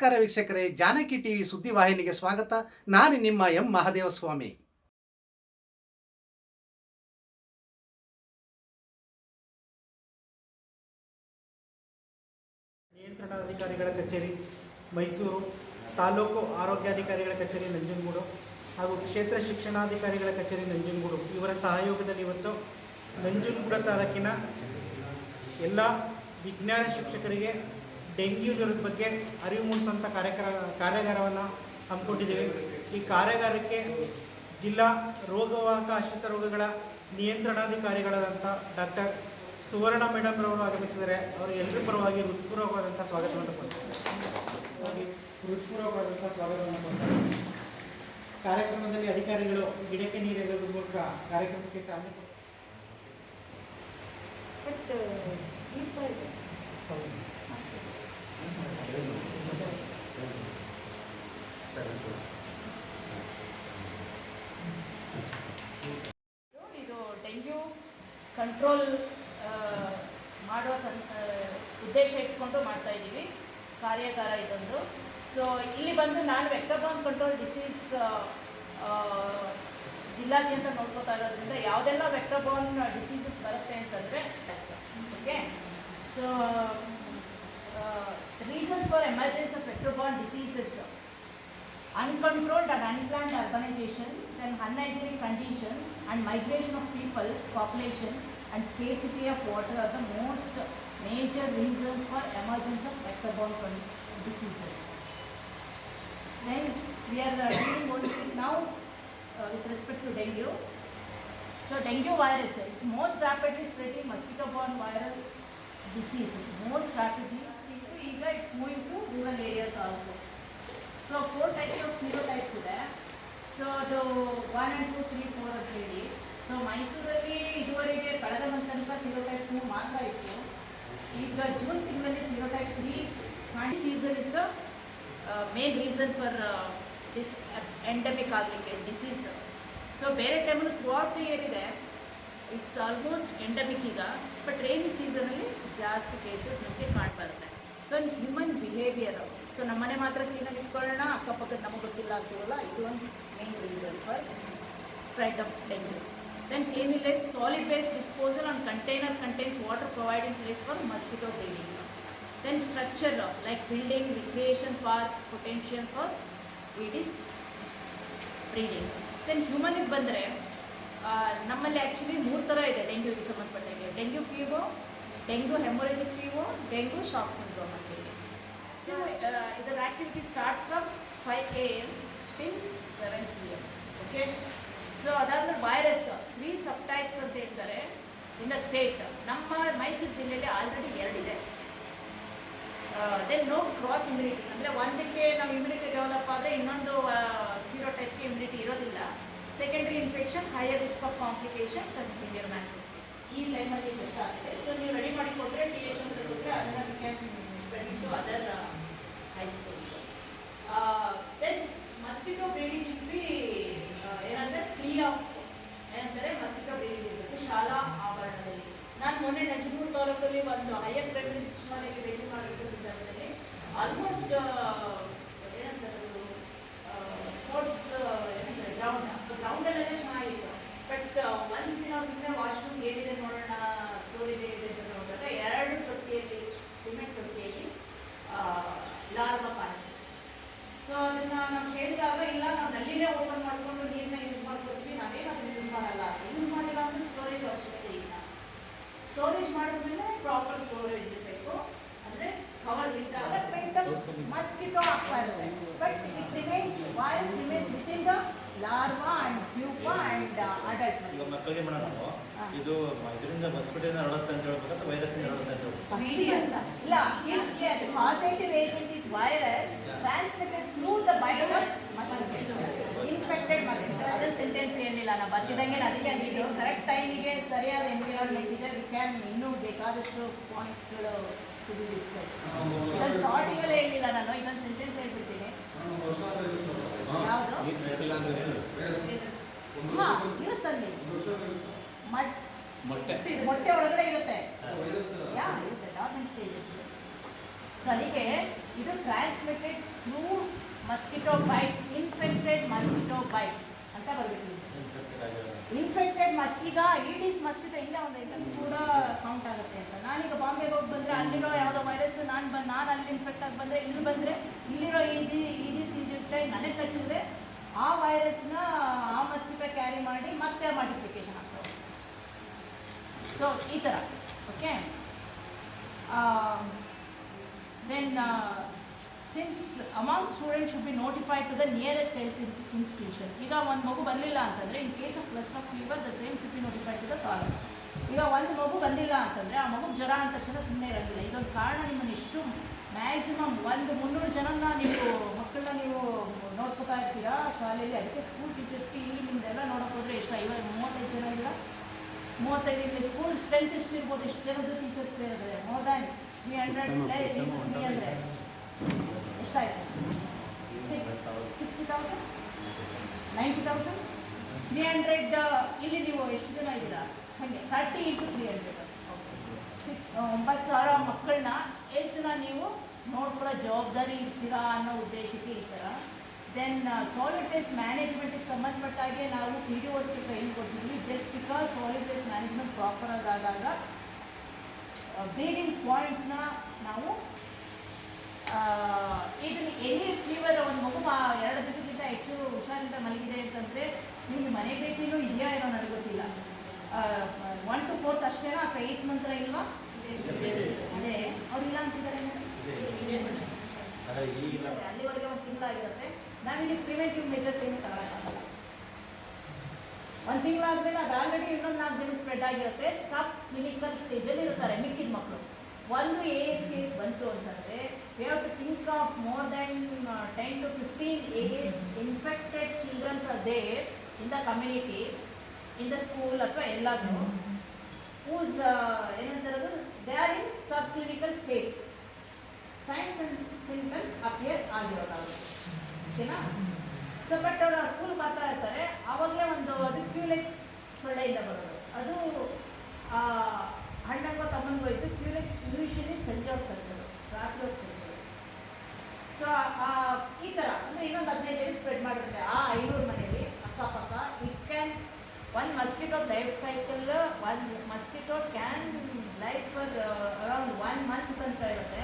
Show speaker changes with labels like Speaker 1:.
Speaker 1: ನಮಸ್ಕಾರ ವೀಕ್ಷಕರೇ, ಜಾನಕಿ ಟಿವಿ ಸುದ್ದಿವಾಹಿನಿಗೆ ಸ್ವಾಗತ. ನಾನು ನಿಮ್ಮ ಎಂ ಮಹದೇವಸ್ವಾಮಿ.
Speaker 2: ನಿಯಂತ್ರಣ ಅಧಿಕಾರಿಗಳ ಕಚೇರಿ, ಮೈಸೂರು ತಾಲೂಕು ಆರೋಗ್ಯಾಧಿಕಾರಿಗಳ ಕಚೇರಿ, ನಂಜನಗೂಡು ಹಾಗೂ ಕ್ಷೇತ್ರ ಶಿಕ್ಷಣಾಧಿಕಾರಿಗಳ ಕಚೇರಿ, ನಂಜನಗೂಡು. ಇವರ ಸಹಯೋಗದಲ್ಲಿ ಇವತ್ತು ನಂಜನಗೂಡು ತಾಲೂಕಿನ ಎಲ್ಲ ವಿಜ್ಞಾನ ಶಿಕ್ಷಕರಿಗೆ ಡೆಂಗ್ಯೂ ಜ್ವರದ ಬಗ್ಗೆ ಅರಿವು ಮೂಡಿಸುವಂಥ ಕಾರ್ಯಕ್ರ ಕಾರ್ಯಾಗಾರವನ್ನು ಹಮ್ಮಿಕೊಂಡಿದ್ದೇವೆ. ಈ ಕಾರ್ಯಾಗಾರಕ್ಕೆ ಜಿಲ್ಲಾ ರೋಗವಾಹಕ ಆಶ್ರಿತ ರೋಗಗಳ ನಿಯಂತ್ರಣಾಧಿಕಾರಿಗಳಾದಂಥ ಡಾಕ್ಟರ್ ಸುವರ್ಣ ಮೇಡಮ್ ರವರು ಆಗಮಿಸಿದರೆ ಅವರು ಎಲ್ಲರೂ ಪರವಾಗಿ ಹೃತ್ಪೂರ್ವಕವಾದಂಥ ಸ್ವಾಗತವನ್ನು ಕೊಡ್ತಾರೆ. ಹಾಗೆ ಹೃತ್ಪೂರ್ವಕವಾದಂಥ ಸ್ವಾಗತವನ್ನು ಕೊಡ್ತಾರೆ. ಕಾರ್ಯಕ್ರಮದಲ್ಲಿ ಅಧಿಕಾರಿಗಳು ಗಿಡಕ್ಕೆ ನೀರು ಎರೆಯುವ ಮೂಲಕ ಕಾರ್ಯಕ್ರಮಕ್ಕೆ ಚಾಲನೆ ಕೊಡ್ತಾರೆ.
Speaker 3: ದೀಪ ಇದೆ ಡೆಂಗ್ಯೂ ಕಂಟ್ರೋಲ್ ಮಾಡೋ ಸಂ ಉದ್ದೇಶ ಇಟ್ಕೊಂಡು ಮಾಡ್ತಾ ಇದ್ದೀವಿ. ಕಾರ್ಯಾಗಾರ ಇದೊಂದು. ಸೊ ಇಲ್ಲಿ ಬಂದು ನಾನು ವೆಕ್ಟರ್ಬಾನ್ ಕಂಟ್ರೋಲ್ ಡಿಸೀಸ್ ಜಿಲ್ಲಾದ್ಯಂತ ನೋಡ್ಕೋತಾ ಇರೋದ್ರಿಂದ ಯಾವುದೆಲ್ಲ ವೆಕ್ಟರ್ಬಾನ್ ಡಿಸೀಸಸ್ ಬರುತ್ತೆ ಅಂತಂದರೆ okay so Uh, reasons for emergence of vector-borne diseases, uncontrolled and unplanned urbanization, then unhygienic conditions and migration of people, population and scarcity of water are the most major reasons for emergence of vector-borne diseases. Then we are uh, dealing only now uh, with respect to dengue. So dengue virus is most rapidly spreading mosquito-borne viral diseases, most rapidly ಈಗ it's moving to rural areas also so four types of serotypes ಇದೆ. So ಅದು one and two three four ಅಂತ ಹೇಳಿ. So ಮೈಸೂರಲ್ಲಿ ಇದುವರೆಗೆ ಕಳೆದ month ತನಕ ಸಿರೋಟೈಪ್ two ಮಾತ್ರ ಇತ್ತು. ಈಗ ಜೂನ್ ತಿಂಗಳಲ್ಲಿ serotype three season is the main reason for this endemic ಆಗಲಿಕ್ಕೆ ಡಿಸೀಸ್ ಸೊ ಬೇರೆ ಟೈಮಲ್ಲಿ ಥ್ರೂ ಔಟ್ ದ ಇಯರ್ ಇದೆ. ಇಟ್ಸ್ ಆಲ್ಮೋಸ್ಟ್ ಎಂಡಮಿಕ್ ಈಗ ಬಟ್ ರೈನಿ ಸೀಸನಲ್ಲಿ ಜಾಸ್ತಿ ಕೇಸಸ್ ನಮಗೆ ಕಾಣ್ಬರುತ್ತೆ. ಸೊ ಹ್ಯೂಮನ್ ಬಿಹೇವಿಯರ್ ಸೊ ನಮ್ಮನೆ ಮಾತ್ರ ಕ್ಲೀನಾಗಿ ಇಟ್ಕೊಳ್ಳೋಣ, ಅಕ್ಕಪಕ್ಕದ ನಮಗೆ ಗೊತ್ತಿಲ್ಲ ಅಂತೀವಲ್ಲ, ಇದು ಒಂದು main reason for spread of dengue then cleanliness solid base disposal on container contains water providing place for mosquito breeding then structure like building recreation park potential for Aedes breeding then ಹ್ಯೂಮನಿಗೆ ಬಂದರೆ ನಮ್ಮಲ್ಲಿ actually ಮೂರು ಥರ ಇದೆ ಡೆಂಗ್ಯೂಗೆ ಸಂಬಂಧಪಟ್ಟಂಗೆ dengue fever dengue haemorrhagic fever dengue shock syndrome ಅಂತೇಳಿ so ಇದರ activity starts from five A M till seven P M okay so ಅದಾದ್ಮೇಲೆ ವೈರಸ್ ತ್ರೀ ಸಬ್ ಟೈಪ್ಸ್ ಅಂತ ಹೇಳ್ತಾರೆ ಇನ್ ದ ಸ್ಟೇಟ್ ನಮ್ಮ ಮೈಸೂರು ಜಿಲ್ಲೆಯಲ್ಲಿ ಆಲ್ರೆಡಿ ಎರಡಿದೆ ದೆನ್ ನೋ ಕ್ರಾಸ್ ಇಮ್ಯುನಿಟಿ ಅಂದರೆ ಒಂದಕ್ಕೆ ನಾವು ಇಮ್ಯುನಿಟಿ ಡೆವಲಪ್ ಆದರೆ ಇನ್ನೊಂದು ಸೀರೋ ಟೈಪ್ಗೆ ಇಮ್ಯುನಿಟಿ ಇರೋದಿಲ್ಲ. Secondary infection higher risk of complications and severe manifestation ಈ ಲೈನಲ್ಲಿ ಗೊತ್ತಾಗುತ್ತೆ ಸೊ ನೀವು ರೆಡಿ ಮಾಡಿ ಕೊಟ್ಟರೆ ಟಿ ಎಚ್ ಅಂತ ಕೊಟ್ಟರೆ ಅದನ್ನು we can spread to other high schools then mosquito breeding should be ಏನಂದರೆ ಫ್ರೀ ಆಫ್ ಏನಂದರೆ ಮಸ್ಕಿಟೋ ಬ್ರೀಡಿಂಗ್ ಇರಬೇಕು. ಶಾಲಾ ಆವರಣದಲ್ಲಿ. ನಾನು ಮೊನ್ನೆ ನಂಜನಗೂಡು ತಾಲೂಕಲ್ಲಿ ಒಂದು ಹೈಯರ್ ಪ್ರೈಮರಿ ಶಾಲೆಗೆ ಭೇಟಿ ಮಾಡಬೇಕು ಸಂದರ್ಭದಲ್ಲಿ ಆಲ್ಮೋಸ್ಟ್ ಏನಂತಾರೆ ಸ್ಪೋರ್ಟ್ಸ್ ಏನಂತಾರೆ ಗ್ರೌಂಡ್ ಗ್ರೌಂಡಲ್ಲೆಲ್ಲ ಚೆನ್ನಾಗಿತ್ತು. ಬಟ್ ಒನ್ಸ್ ದಿನ ಸುಮ್ಮನೆ ವಾಶ್ರೂಮ್ ಏನಿದೆ ನೋಡೋಣ ಸ್ಟೋರೇಜ್ ಏನಿದೆ ಅಂತ ನೋಡಿದಾಗ ಎರಡು ತೊಟ್ಟಿಯಲ್ಲಿ ಸಿಮೆಂಟ್ ತೊಟ್ಟಿಯಲ್ಲಿ ಲಾರ್ವ ಕಾಣಿಸ್ತು ಸೊ ಅದನ್ನ ನಾವು ಹೇಳಿದಾಗ ಇಲ್ಲ ನಾವು ನಲ್ಲಿನೇ ಓಪನ್ ಮಾಡ್ಕೊಂಡು ನೀರನ್ನ ಯೂಸ್ ಮಾಡ್ಕೊತೀವಿ ನಾವೇನು ಅದನ್ನ ಯೂಸ್ ಮಾಡಲ್ಲ ಯೂಸ್ ಮಾಡಿಲ್ಲ ಅಂದ್ರೆ ಸ್ಟೋರೇಜ್ ಅವಶ್ಯಕತೆ ಇಲ್ಲ ಸ್ಟೋರೇಜ್ ಮಾಡಿದ್ಮೇಲೆ ಪ್ರಾಪರ್ ಸ್ಟೋರೇಜ್ ಇರಬೇಕು ಅಂದ್ರೆ ಕವರ್ ಡೆವಲಪ್ಮೆಂಟ್ ಮಸ್ಕಿಟೋ ಆಗ್ತಾ ಇರುತ್ತೆ but it remains voice remains with in the
Speaker 4: ಈಗ ಮಕ್ಕಳಿಗೆ ಮಾಡೋಣ ನಾವು ಇದು ಇದರಿಂದ ಹಾಸ್ಪಿಟಲ್ ಹರಡುತ್ತೆ ಅಂತ ಹೇಳ್ಬೇಕು ಅಥವಾ ವೈರಸ್ ಹರಡುತ್ತೆ ಅಂತ ಹೇಳ್ಬೇಕು
Speaker 3: ಇಲ್ಲ it's the causative agent is virus transmitted through the bite of mosquito infected mosquito ಅದರ ಸೆಂಟೆನ್ಸ್ ಏನಿಲ್ಲ ನಾನು ಬರ್ತಿದ್ದಂಗೆ ನಾನು ಅದಕ್ಕೆ ಅಂದಿದ್ದು. ಕರೆಕ್ಟ್ ಟೈಮಿಗೆ ಸರಿಯಾದ ಎನ್ವಿರಾನ್ಮೆಂಟ್ ಇದೆ ವಿ ಕ್ಯಾನ್ ಇನ್ನೂ ಬೇಕಾದಷ್ಟು ಪಾಯಿಂಟ್ಸ್ಗಳು ಟು ಬಿ ಡಿಸ್ಕಸ್ ಸ್ಟಾರ್ಟಿಂಗಲ್ಲೇ ಹೇಳಿಲ್ಲ ನಾನು ಇದೊಂದು ಸೆಂಟೆನ್ಸ್ ಹೇಳ್ಬಿಡ್ತೀನಿ. ಯಾವುದು? ಹಾಂ ಇರುತ್ತಲ್ಲಿ ಮಟ್
Speaker 4: ಮೊಟ್ಟೆ.
Speaker 3: ಮೊಟ್ಟೆ ಒಳಗಡೆ ಇರುತ್ತೆ. ಯಾ ಇರುತ್ತೆ ಡಾರ್ಮೆಂಟ್ ಸ್ಟೇಜ್ ಸೊ ಅದಕ್ಕೆ ಇದು transmitted through mosquito bite infected mosquito bite ಅಂತ ಬರಬೇಕು ಇನ್ಫೆಕ್ಟೆಡ್ ಮಸ್ ಈಗ ಈಡಿಸ್ ಮಸ್ಕಿಟೋ ಇಲ್ಲ ಒಂದು ಐಟಮ್ ಕೂಡ ಕೌಂಟ್ ಆಗುತ್ತೆ ಅಂತ. ನಾನೀಗ ಬಾಂಬೆಗೆ ಹೋಗಿ ಬಂದರೆ ಅಲ್ಲಿರೋ ಯಾವುದೋ ವೈರಸ್ ನಾನು ಬಂದು ನಾನು ಅಲ್ಲಿ ಇನ್ಫೆಕ್ಟ್ ಆಗಿ ಬಂದರೆ ಇಲ್ಲಿ ಬಂದರೆ ಇಲ್ಲಿರೋ ಈಜಿ ಈಡಿಸ್ ಇದಿರುತ್ತೆ ನನಗೆ ಕಚ್ಚಿದ್ರೆ ಆ ವೈರಸ್ನ ಆ ಮಸ್ಕಿಟೋ ಕ್ಯಾರಿ ಮಾಡಿ ಮತ್ತೆ ಮಲ್ಟಿಪ್ಲಿಕೇಶನ್ ಆಗ್ತವೆ ಸೊ ಈ ಥರ okay then signs among student should be notified to the nearest health institution ಈಗ ಒಂದು ಮಗು ಬರಲಿಲ್ಲ ಅಂತಂದರೆ in case of plus of fever the same should be notified to the taluk ಈಗ ಒಂದು ಮಗು ಬಂದಿಲ್ಲ ಅಂತಂದರೆ ಆ ಮಗು ಜ್ವರ ಅಂತ ತಕ್ಷಣ ಸುಮ್ಮನೆ ಇರೋದಿಲ್ಲ ಇದೊಂದು ಕಾರಣ ನಿಮ್ಮನ್ನು ಇಷ್ಟು ಮ್ಯಾಕ್ಸಿಮಮ್ ಒಂದು ಮುನ್ನೂರು ಜನನ ನೀವು, ಮಕ್ಕಳನ್ನ ನೀವು ಶಾಲೆಯಲ್ಲಿ ಅದಕ್ಕೆ ಸ್ಕೂಲ್ ಟೀಚರ್ಸ್ಗೆ ಇಲ್ಲಿ ನಿಮ್ದೆಲ್ಲ ನೋಡೋಕೆ ಹೋದರೆ ಎಷ್ಟು ಐವತ್ತು ಮೂವತ್ತೈದು ಜನ ಇಲ್ಲ. ಮೂವತ್ತೈದು ಇಲ್ಲಿ ಸ್ಕೂಲ್ ಸ್ಟ್ರೆಂತ್ ಎಷ್ಟು ಇರ್ಬೋದು? ಎಷ್ಟು ಜನದ್ದು ಟೀಚರ್ಸ್ ಸೇರಿದ್ರೆ ಮೋರ್ ದ್ಯಾನ್ ತ್ರೀ ಹಂಡ್ರೆಡ್ ಅಂದರೆ ಎಷ್ಟಾಯ್ತು six sixty thousand ninety thousand three hundred ಇಲ್ಲಿ ನೀವು ಎಷ್ಟು ಜನ ಇದ್ದೀರಾ? ಹಾಗೆ thirty into three hundred six ಒಂಬತ್ತು ಸಾವಿರ ಮಕ್ಕಳನ್ನ ಎತ್ತನ ನೀವು ನೋಡ್ಕೊಳ್ಳೋ ಜವಾಬ್ದಾರಿ ಇರ್ತೀರಾ ಅನ್ನೋ ಉದ್ದೇಶಕ್ಕೆ ದೆನ್ ಸಾಲಿಡ್ ವೇಸ್ಟ್ ಮ್ಯಾನೇಜ್ಮೆಂಟಿಗೆ ಸಂಬಂಧಪಟ್ಟಾಗೆ ನಾವು ಪಿ ಡಿ ಓಸ್ಗೆ ಟ್ರೈನಿಂಗ್ ಕೊಡ್ತಿದ್ವಿ just because solid waste management proper ಆದಾಗ ಬ್ಲೀಡಿಂಗ್ ಪಾಯಿಂಟ್ಸ್ನ ನಾವು ಇದನ್ನು ಎಲ್ಲಿ ಫೀವರ್ ಒಂದು ಮಗು ಆ ಎರಡು ದಿವಸಕ್ಕಿಂತ ಹೆಚ್ಚು ಹುಷಾರಿಂದ ಮಲಗಿದೆ ಅಂತಂದರೆ ನಿಮಗೆ ಮನೆ ಭೇಟಿನೂ ಇದೆಯಾ ಏನೋ ನನಗೆ ಗೊತ್ತಿಲ್ಲ. ಒನ್ ಟು ಫೋರ್ತ್ ಅಷ್ಟೇನಾ? ಅಥವಾ ಏಯ್ಟ್ ಮಂತ್ರ ಇಲ್ವಾ? ಅದೇ ಅವ್ರಿಲ್ಲ ಅಂತಿದ್ದಾರೆ. ಅಲ್ಲಿವರೆಗೆ ಒಂದು ತಿಂಗಳಾಗಿರುತ್ತೆ. ನಾವಿಲ್ಲಿ ಪ್ರಿವೆಂಟಿವ್ ಮೆಷರ್ಸ್ ಏನು ತಗೊಳ್ಳೋಕ್ಕಾಗಲ್ಲ ಒಂದು ತಿಂಗಳಾದ್ಮೇಲೆ ಅದು ಆಲ್ರೆಡಿ ಇನ್ನೊಂದು ನಾಲ್ಕು ದಿನ ಸ್ಪ್ರೆಡ್ ಆಗಿರುತ್ತೆ. ಸಬ್ ಕ್ಲಿನಿಕಲ್ ಸ್ಟೇಜಲ್ಲಿ ಇರ್ತಾರೆ ಮಿಕ್ಕಿದ ಮಕ್ಕಳು ಒಂದು ಎ ಎಸ್ ಕೇಸ್ ಬಂತು ಅಂತಂದರೆ we have to think of more than ten to fifteen as infected childrens are they in the community in the school ಅಥವಾ ಎಲ್ಲಾದರೂ. Whose ಏನಂತಾರದು they are in sub clinical stage signs and symptoms appear ಆಗಿರೋದಾಗುತ್ತೆ ಓಕೆನಾ so but ಅವರು school ಬರ್ತಾ ಇರ್ತಾರೆ. ಆವಾಗಲೇ ಒಂದು ಅದು Culex ಸೊಳ್ಳೆಯಿಂದ ಬರೋದು. ಅದು ಆ, ಅಣ್ಣಂಗೋ ಹೋಯ್ತು ಕ್ಯೂಲೆಕ್ಸ್ ಯೂಶಲಿ ಸಂಜೆ ಹೋಗಿ ತರಿಸೋದು ರಾತ್ರಿ ಹೋಗಿ ತರಿಸೋದು ಸೊ ಈ ಥರ ಅಂದರೆ ಇನ್ನೊಂದು ಹದಿನೈದು ಜನಕ್ಕೆ ಸ್ಪ್ರೆಡ್ ಮಾಡಿರುತ್ತೆ ಆ ಐನೂರು ಮನೆಯಲ್ಲಿ ಅಕ್ಕಪಕ್ಕ it can one mosquito life cycle one mosquito can life for around one month ಅಂತ ಇರುತ್ತೆ.